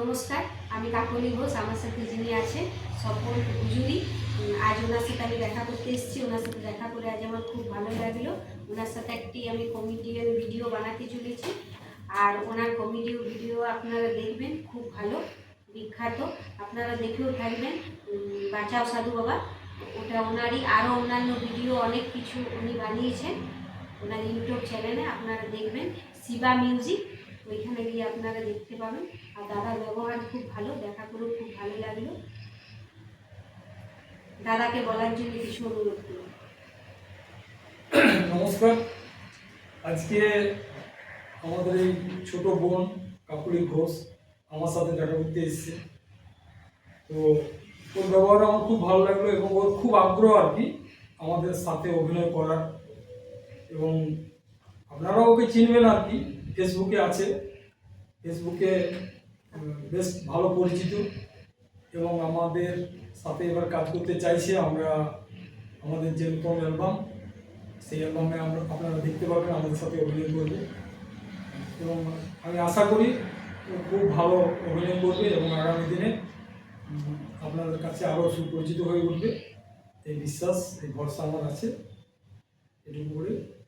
নমস্কার, আমি কাকলি ঘোষ, আমার সাথে যিনি আছে সফল হুজুরি। আজ ওনার সাথে আমি দেখা করতে এসেছি। ওনার সাথে দেখা করে আজ আমার খুব ভালো লাগল। ওনার সাথে একটি আমি কমেডিয়ান ভিডিও বানাতে চলেছি। আর ওনার কমেডি ভিডিও আপনারা দেখবেন, খুব ভালো, বিখ্যাত। আপনারা দেখেও থাকবেন। বাঁচাও সাধু বাবা। ওটা ওনারই, আরও অন্যান্য ভিডিও অনেক কিছু উনি বানিয়েছেন। ওনার ইউটিউব চ্যানেলে আপনারা দেখবেন। শিবা মিউজিক ওইখানে গিয়ে আপনারা দেখতে পাবেন। আর দাদার ব্যবহার খুব ভালো দেখা করে খুব ভালো লাগল। দাদাকে বলার জন্য কিছু অনুরোধ করুন। নমস্কার। আজকে আমাদের এই ছোট বোন কাকুলি ঘোষ আমার সাথে দেখা করতে এসেছে। তো ওর ব্যবহার আমার খুব ভালো লাগল এবং ওর খুব আগ্রহ আর কি আমাদের সাথে অভিনয় করার। এবং আপনারাও ওকে চিনবেন আর কি। ফেসবুকে আছে। ফেসবুকে বেশ ভালো পরিচিত এবং আমাদের সাথে এবার কাজ করতে চাইছে আমরা, আমাদের যে নতুন অ্যালবাম, সেই অ্যালবামে আমরা, আপনারা দেখতে পাবেন আমাদের সাথে অভিনয় করবে। এবং আমি আশা করি খুব ভালো অভিনয় করবে এবং আগামী দিনে আপনাদের কাছে আরও সুপরিচিত হয়ে উঠবে। এই বিশ্বাস, এই ভরসা আমার আছে। এটুকু করে।